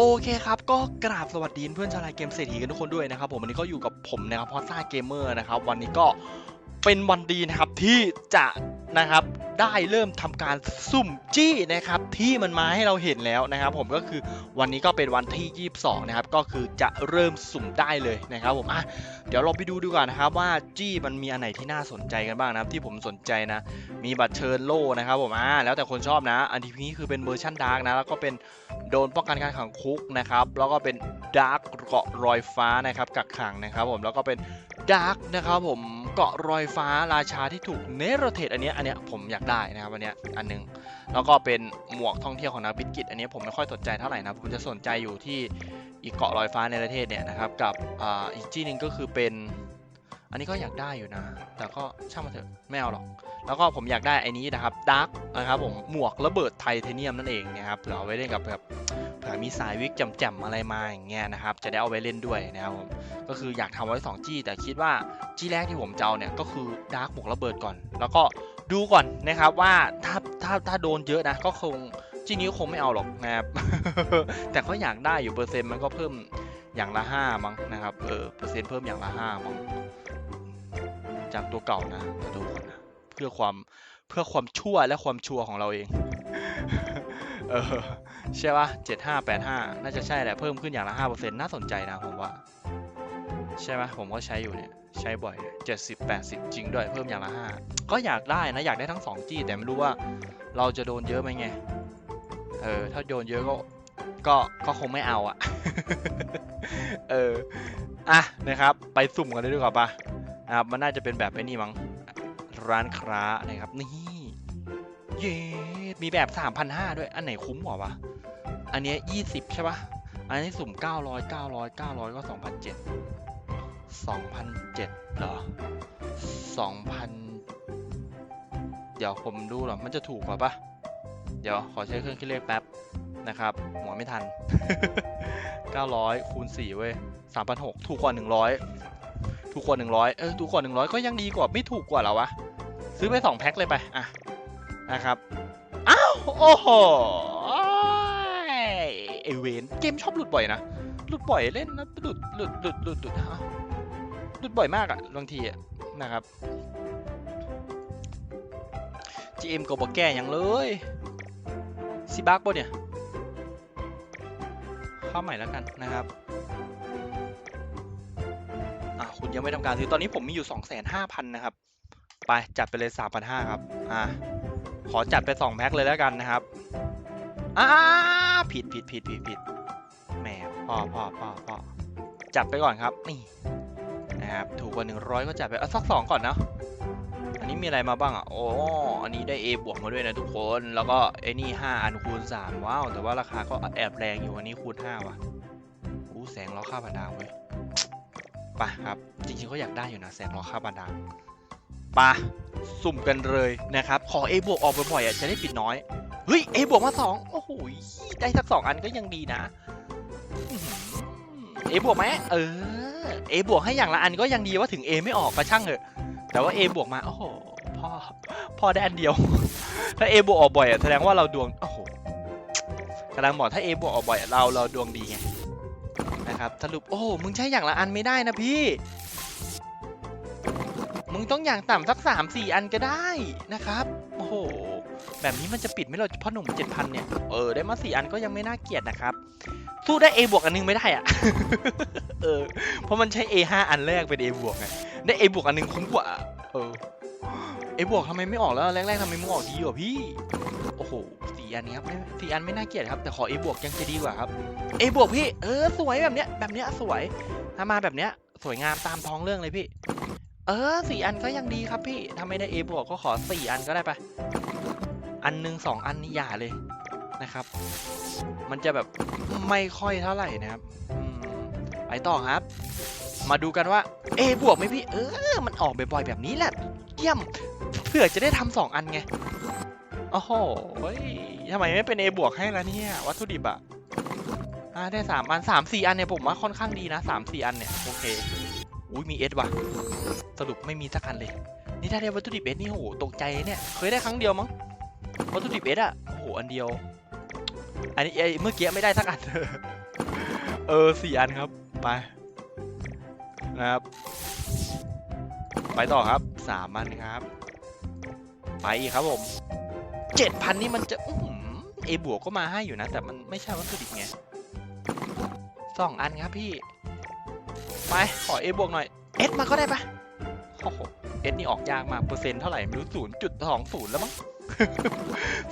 โอเคครับก็กราบสวัสดีเพื่อนชาวไลน์เกมเศรษฐีกันทุกคนด้วยนะครับผมวันนี้ก็อยู่กับผมนะครับพอซ่าเกมเมอร์นะครับวันนี้ก็เป็นวันดีนะครับ ที่จะนะครับได้เริ่มทำการสุ่มจี้นะครับที่มันมาให้เราเห็นแล้วนะครับ ผมก็คือวันนี้ก็เป็นวันที่ 22 นะครับ ก็คือจะเริ่มสุ่มได้เลยนะครับผมอะเดี๋ยวเราไปดูดูก่อนนะครับว่าจี้มันมีอันไหนที่น่าสนใจกันบ้างนะครับ ที่ผมสนใจนะ มีบัตรเชิญโล่นะครับผมอ่าแล้วแต่คนชอบนะ อันที่นี้คือเป็นเวอร์ชันดาร์กนะแล้วก็เป็นโดนป้องกันการขังคุกนะครับแล้วก็เป็นดาร์กเกาะรอยฟ้านะครับกักขังนะครับ ผมแล้วก็เป็นดาร์กนะครับผมเกาะรอยฟ้าราชาที่ถูกเนรเทตอันนี้อันเนี้ยผมอยากได้นะครับอันเนี้ยอันหนึง แล้วก็เป็นหมวกท่องเที่ยวของนักบิดกิจอันเนี้ยผมไม่ค่อยสนใจเท่าไหร่นะผมจะสนใจอยู่ที่อีกเกาะลอยฟ้าในประเทศเนี่ยนะครับกับอ่าอีกที่หนึ่งก็คือเป็น อันนี้ก็อยากได้อยู่นะ แต่ก็ช่างมันเถอะไม่เอาหรอก แล้วก็ผมอยากได้ไอ้นี้นะครับดาร์กนะครับผมหมวกระเบิดไทเทเนียมนั่นเองนะครับเผื่อเอาไว้เล่นกับแบบเผื่อมีสายวิกจ่มๆอะไรมาอย่างเงี้ยนะครับ จะได้เอาไว้เล่นด้วยนะครับผมก็คืออยากทำไว้ 2 จี้แต่คิดว่าจี้แรกที่ผมจะเอาเนี่ยก็คือดาร์กหมวกระเบิดก่อน แล้วก็ดูก่อนนะครับว่าถ้าถ้าถ้าโดนเยอะนะก็คงจี้นี้คงไม่เอาหรอกนะครับแต่ก็อยากได้อยู่เปอร์เซ็นต์มันก็เพิ่มอย่างละ5มั้งนะครับเออเปอร์เซ็นต์เพิ่มอย่างละ5มั้ง จากตัวเก่านะเดี๋ยวดูก่อนนะเพื่อความเพื่อความชั่วและความชัวของเราเอง เออใช่ปะเจ็ดห้าแปดห้าน่าจะใช่แหละเพิ่มขึ้นอย่างละห้าเปอร์เซ็นต์น่าสนใจนะผมว่า ใช่ไหมผมก็ใช้อยู่เนี่ยใช้บ่อยเจ็ดสิบแปดสิบจริงด้วยเพิ่มอย่างละห้าก็อยากได้นะอยากได้ทั้งสองจี้แต่ไม่รู้ว่า เราจะโดนเยอะไหมไงเออถ้าโดนเยอะก็ก็ก็คงไม่เอาอะเอออะนะครับ ไปสุ่มกันเลยดีกว่าปะ นะครับมันน่าจะเป็นแบบไอ้นี่มั้งร้านค้านะครับนี่เย้มีแบบ 3,500 ด้วย อันไหนคุ้มกว่าวะ อันเนี้ย20 ใช่ปะอันนี้สุ่ม 900 900 900 ก็ 2,007 2,007เหรอ2,000 เดี๋ยวผมดูหรอ มันจะถูกกว่าปะเดี๋ยวขอใช้เครื่องคิดเลขแป๊บนะครับ หัวไม่ทัน 900 คูณ 4 เว้ย3,600ถูกกว่า 100 ถูกกว่า100เออถูกกว่า100ก็ยังดีกว่าไม่ถูกกว่าเหรอวะ ซื้อไป2แพ็คเลยไป อะ นะครับ อ้าว โอ้โหไอเวนเกมชอบหลุดบ่อยนะ หลุดบ่อยเล่นนะหลุดหลุดหลุดหลุดหลุดฮะหลุดบ่อยมากอะบางทีอะนะครับ GM ก็บอกแก้ย่างเลยซิบักป่ะเนี่ย เข้าใหม่แล้วกันนะครับ คุณยังไม่ทำการซื้อตอนนี้ผมมีอยู่ 2 5 0 0 0 นะครับ ไปจัดไปเลย3,500ครับ อะขอจัดไป 2 แพ็คเลยแล้วกันนะครับอ่าผิดผิดผิดผิดผิดแหมพ่อพ่อพ่อพ่อจัดไปก่อนครับ นี่ นะครับ ถูกกว่า 100 ก็จัดไปเอาสักสองก่อนเนาะอันนี้มีอะไรมาบ้างอะโอ้อันนี้ได้ A บวกมาด้วยนะทุกคน แล้วก็ไอ้นี่ 5 อันคูณ 3 ว้าว แต่ว่าราคาก็แอบแรงอยู่ อันนี้คูณ5ว่ะอู้แสงล้อค่าพันดาวเว้ย ปะครับ จริงๆก็อยากได้อยู่นะแสงล้อค่าบาดาปะสุ่มกันเลยนะครับ ขอ A บวกออกบ่อยๆอะจะได้ปิดน้อย เฮ้ย A บวกมาสองโอ้โหได้สักสองอันก็ยังดีนะอื้อหือ A บวกไหมเออ A บวกให้อย่างละอันก็ยังดีว่าถึง A ไม่ออกก็ช่างเถอะ แต่ว่า A บวกมา โอ้โหพ่อพ่อได้อันเดียว ถ้า A บวกออกบ่อยอะแสดงว่าเราดวง โอ้โหกำลังบอกถ้า A บวกออกบ่อยเราเราดวงดีไง นะครับสรุปโอ้มึงใช้อย่างละอันไม่ได้นะพี่ มึงต้องอย่างต่ำสักสามสี่อันก็ได้นะครับโอ้โหแบบนี้มันจะปิดไม่เราพ่อหนุ่มเจ็ดพันเนี่ยเออได้มาสี่อันก็ยังไม่น่าเกลียดนะครับ สู้ได้ A บวกอันนึงไม่ได้อะเออเพราะมันใช้ A ห้าอันแรกเป็น A บวกไงได้ A บวกอันนึงคุ้มกว่าเออ A บวกทำไมไม่ออกแล้วแรกๆทำไมมึงออกดีกว่าพี่ โหสี่อันนี้ครับสี่อันไม่น่าเกลียดครับ แต่ขอ A บวกยังจะดีกว่าครับเอบวกพี่ เออ สวยแบบเนี้ย แบบเนี้ยสวย ถ้ามาแบบเนี้ย สวยงามตามท้องเรื่องเลยพี่ เออสี่อันก็ยังดีครับพี่ ถ้าไม่ได้เอบวกก็ขอสี่อันก็ได้ปะอันหนึ่งสองอันนี่อย่าเลยนะครับ มันจะแบบไม่ค่อยเท่าไหร่นะครับไปต่อครับ มาดูกันว่าเอบวกไหมพี่ เออ มันออกบ่อยๆแบบนี้แหละ เยี่ยมเพื่อจะได้ทำสองอันไง โอ้โหเฮ้ยทำไมไม่เป็นเอบวกให้ละเนี่ย วัตถุดิบอะอ่าได้สามอันสามสี่อันเนี่ยผมว่าค่อนข้างดีนะสามสี่อันเนี่ย โอเค อุ้ยมีเอสว่ะ สรุปไม่มีสักอันเลย นี่ถ้าได้วัตถุดิบเอสนี่โหตกใจเนี่ย เคยได้ครั้งเดียวมั้ง วัตถุดิบเอสอะโอ้โหอันเดียว อันนี้ไอ้เมื่อกี้ไม่ได้สักอัน เออสี่อันครับ ไป นะครับ ไปต่อครับสามอันครับ ไปอีกครับผม เจ็ดพันนี่มันจะเอบวกก็มาให้อยู่นะ แต่มันไม่ใช่วัตถุดิบไงสองอันครับพี่ ไป ขอเอบวกหน่อยเอสมาก็ได้ปะโอ้โหเอสนี่ออกยากมากเปอร์เซ็นต์เท่าไหร่ไม่รู้ศูนย์จุดสองศูนย์แล้วมั้ง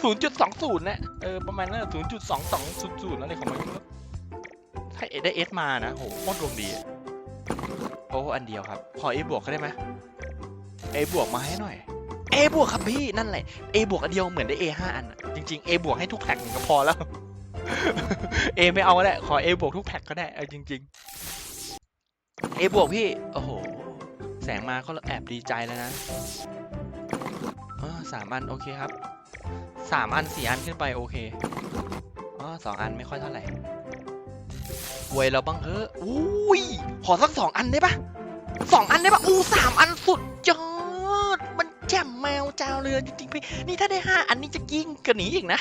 ศูนย์จุดสองศูนย์นะเออประมาณนั้นศูนย์จุดสองสองศูนย์ศูนย์อะไรของมันถ้าเอได้เอสมานะโหโคตรดวงดีโอ้อันเดียวครับ ขอเอบวกเขาได้ไหมเอบวกมาให้หน่อย เอบวกครับพี่นั่นแหละเอบวกอันเดียวเหมือนได้ A ห้าอันอะจริงๆ A บวกให้ทุกแพ็คก็พอแล้ว A ไม่เอาก็ได้ขอ A บวกทุกแพ็คก็ได้เอาจริง ๆ A บวกพี่โอ้โหแสงมาก็แอบดีใจแล้วนะเออสามอันโอเคครับสามอันสี่อันขึ้นไปโอเคอ๋อสองอันไม่ค่อยเท่าไหร่อวยเราบ้างเอออุ้ยขอสักสองอันได้ปะสองอันได้ปะอู้สาม เจ้าเรือจริงๆพี่นี่ถ้าได้ห้าอันนี้จะยิ่งกระหนีอีกนะ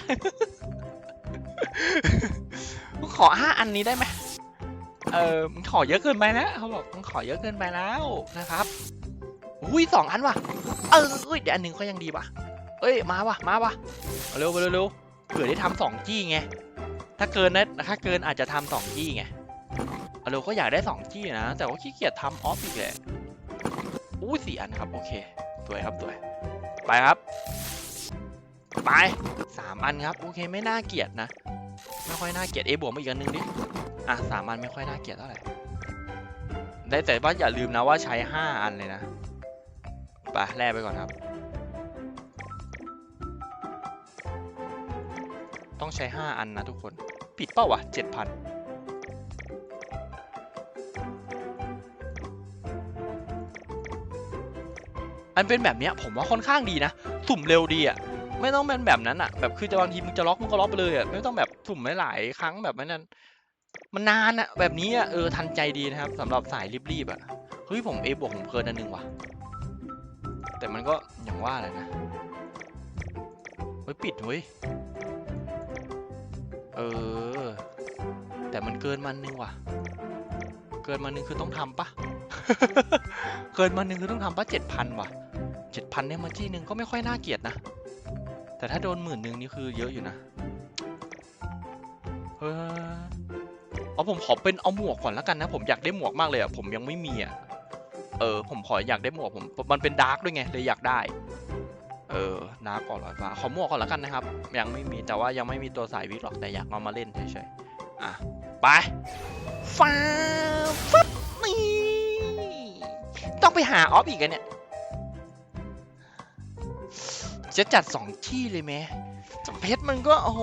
ขอห้าอันนี้ได้ไหมเออมันขอเยอะเกินไปแล้วเขาบอกมันขอเยอะเกินไปแล้วนะครับอุ้ยสองอันว่ะ เออเอ้ยเดี๋ยวอันหนึ่งก็ยังดีว่ะ เอ้ยมาว่ะมาว่ะเอาเร็วเร็วเร็วเผื่อได้ทำสองจี้ไงถ้าเกินนะถ้าเกินอาจจะทำสองจี้ไงเอาเร็วก็อยากได้สองจี้นะ แต่ว่าขี้เกียจทำออฟอีกแหละอุ้สี่อันครับ โอเค สวยครับสวย ไปครับ ไปสามอันครับ โอเคไม่น่าเกลียดนะ ไม่ค่อยน่าเกลียดเอบวกมาอีกอันนึงดิ อะสามอันไม่ค่อยน่าเกลียดเท่าไหร่ ได้แต่ว่าอย่าลืมนะว่าใช้ห้าอันเลยนะ ไปแลกไปก่อนครับ ต้องใช้ห้าอันนะทุกคนผิดเป้าวะเจ็ดพัน อันเป็นแบบเนี้ยผมว่าค่อนข้างดีนะ สุ่มเร็วดีอะไม่ต้องเป็นแบบนั้นอะ แบบคือจะบางทีมึงจะล็อกมึงก็ล็อกไปเลยอะไม่ต้องแบบสุ่มหลายๆครั้งแบบนั้นมันนานอะแบบนี้อะเออทันใจดีนะครับสำหรับสายรีบๆอะเฮ้ยผมเอบวกผมเกินอันหนึงว่ะ แต่มันก็อย่างว่าแหละนะเฮ้ยปิดเว้ยเออ แต่มันเกินมันนึงว่ะ เกินมันนึงคือต้องทำปะเกินมันนึงคือต้องทำปะเจ็ดพันว่ะ เจ็ดพันเนี่ยมาจี้หนึ่งก็ไม่ค่อยน่าเกลียดนะ แต่ถ้าโดนหมื่นหนึ่งนี่คือเยอะอยู่นะเออเอาผมขอเป็นเอาหมวกก่อนแล้วกันนะ ผมอยากได้หมวกมากเลยอะผมยังไม่มีอะเออ ผมขออยากได้หมวกผมมันเป็นดาร์กด้วยไงเลยอยากได้ เออดาร์กก่อนลอยฟ้าขอหมวกก่อนแล้วกันนะครับ ยังไม่มีแต่ว่ายังไม่มีตัวสายวิกหรอกแต่อยากเอามาเล่นเฉยๆอะไปฟ้าฟับนี่ต้องไปหาออฟอีกกันเนี่ย จะจัดสองที่เลยไหมแต่เพชรมันก็โอ้โห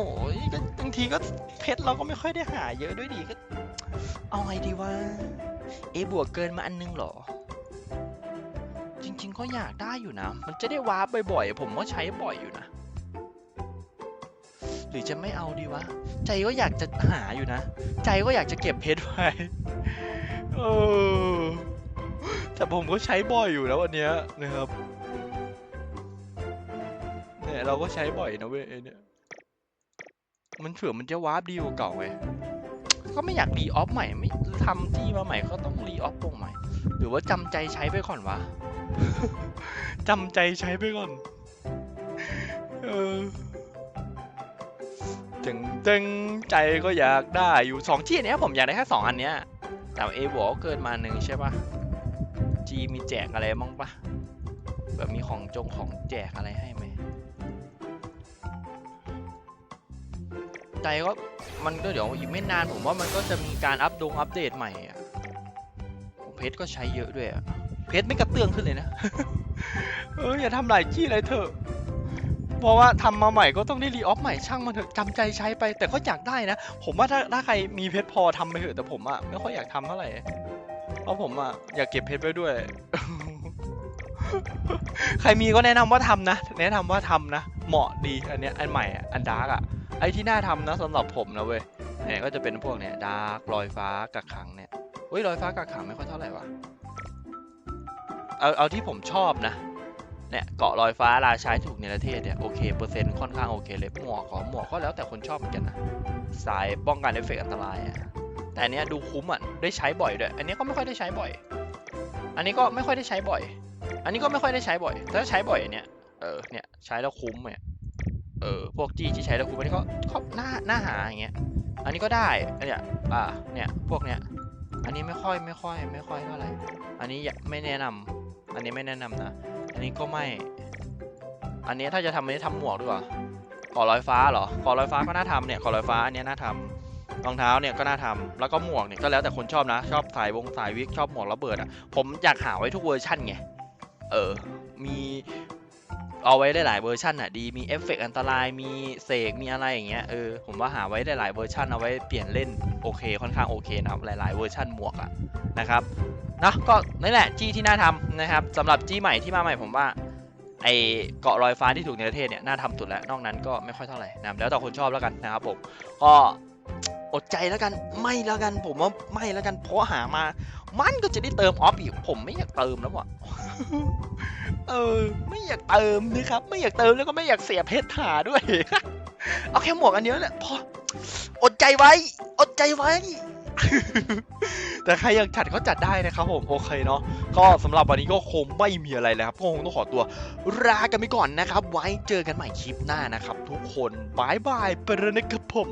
บางทีก็เพชรเราก็ไม่ค่อยได้หาเยอะด้วยดีก็เอาไงดีวะเอบวกเกินมาอันนึงหรอ จริง ๆ ก็อยากได้อยู่นะ มันจะได้วาร์ปบ่อยๆ ผมก็ใช้บ่อยอยู่นะ หรือจะไม่เอาดีวะ ใจก็อยากจะหาอยู่นะ ใจก็อยากจะเก็บเพชรไว้เออแต่ผมก็ใช้บ่อยอยู่นะวันเนี้ยนะครับ เนี่ยเราก็ใช้บ่อยนะเว้ยเนี่ย มันเผื่อมันจะวาร์ปดีกว่าเก่าไงก็ไม่อยากรีออฟใหม่ไม่ทำที่มาใหม่ก็ต้องรีออฟวงใหม่ หรือว่าจำใจใช้ไปก่อนวะจำใจใช้ไปก่อน เออจึงจึงใจก็อยากได้อยู่สองที่เนี้ยผมอยากได้แค่สองอันเนี้ยแต่เอบอกเกินมาหนึ่งใช่ปะจีมีแจกอะไรบ้างปะแบบมีของจงของแจกอะไรให้ไหม ใจก็มันก็เดี๋ยวอีกไม่นานผมว่ามันก็จะมีการอัปดงอัปเดตใหม่อะเพชรก็ใช้เยอะด้วยอะเพชรไม่กระเตื้องขึ้นเลยนะ เอออย่าทำหลายที่เลยเถอะ เพราะว่าทำมาใหม่ก็ต้องได้รีออฟใหม่ช่างมันเถอะจำใจใช้ไป แต่ก็อยากได้นะ ผมว่าถ้าถ้าใครมีเพชรพอทำไปเถอะแต่ผมอะไม่ค่อยอยากทำเท่าไหร่ เพราะผมอะอยากเก็บเพชรไว้ด้วย ใครมีก็แนะนำว่าทำนะ แนะนำว่าทำนะ เหมาะดีอันเนี้ยอันใหม่อันดาร์กอะไอที่น่าทำนะสำหรับผมนะเว้ยเนี่ยก็จะเป็นพวกเนี้ยดาร์กลอยฟ้ากักขังเนี่ยเฮ้ยลอยฟ้ากักขังไม่ค่อยเท่าไหร่วะเอาเอาที่ผมชอบนะเนี่ยเกาะลอยฟ้าราชายถูกในประเทศเนี่ยโอเคเปอร์เซ็นต์ค่อนข้างโอเคเลยหมวกของหมวกก็แล้วแต่คนชอบเหมือนกันนะสายป้องกันเอฟเฟกต์อันตรายอะแต่อันเนี้ยดูคุ้มอะได้ใช้บ่อยด้วย อันนี้ก็ไม่ค่อยได้ใช้บ่อย อันนี้ก็ไม่ค่อยได้ใช้บ่อย อันนี้ก็ไม่ค่อยได้ใช้บ่อยแต่ถ้าใช้บ่อยเนี่ย เออ เนี่ยใช้แล้วคุ้มเนี่ย เออ พวกจี้ที่ใช้แล้วคุ้มอันนี้ก็ก็น่าหน่าหาอย่างเงี้ย อันนี้ก็ได้อันเนี้ยอ่า เนี่ย พวกเนี้ย อันนี้ไม่ค่อยไม่ค่อย ไม่ค่อยเท่าไหร่ อันนี้ไม่แนะนำอันนี้ไม่แนะนำนะ อันนี้ก็ไม่ อันนี้ถ้าจะทำอันนี้ทำหมวกดีกว่าก่อลอยฟ้าเหรอก่อลอยฟ้าก็น่าทำเนี่ยก่อลอยฟ้าอันนี้น่าทำรองเท้าเนี่ยก็น่าทำแล้วก็หมวกเนี่ยก็แล้วแต่คนชอบนะ ชอบสายวงสายวิกชอบหมวกระเบิดอะผมอยากหาไว้ทุกเวอร์ชันไง เออมีเอาไว้ได้หลายเวอร์ชันอะดีมีเอฟเฟกต์อันตรายมีเสกมีอะไรอย่างเงี้ยเออผมว่าหาไว้ได้หลายเวอร์ชันเอาไว้เปลี่ยนเล่นโอเคค่อนข้างโอเคนะครับหลาย ๆ เวอร์ชันหมวกอะนะครับนะก็นี่แหละจี้ที่น่าทำนะครับสำหรับจี้ใหม่ที่มาใหม่ผมว่าไอเกาะลอยฟ้าที่ถูกในประเทศเนี่ยน่าทำสุดแล้วนอกนั้นก็ไม่ค่อยเท่าไหร่นะแล้วแต่คนชอบแล้วกันนะครับผมก็ อดใจแล้วกันไม่แล้วกัน ผมว่าไม่แล้วกันเพราะหามา มันก็จะได้เติมออฟอีกผมไม่อยากเติมแล้วว่ะเออ ไม่อยากเติมนะครับ ไม่อยากเติมแล้วก็ไม่อยากเสียเพชรหาด้วย เอาแค่หมวกอันเดียวแหละพออดใจไว้ อดใจไว้ แต่ใครอยากจัดก็จัดได้นะครับผมโอเคเนาะก็สำหรับวันนี้ก็คงไม่มีอะไรแล้วครับก็คงต้องขอตัวลากันไปก่อนนะครับ ไว้เจอกันใหม่คลิปหน้านะครับ ทุกคนบายบายไปแล้วนะครับผม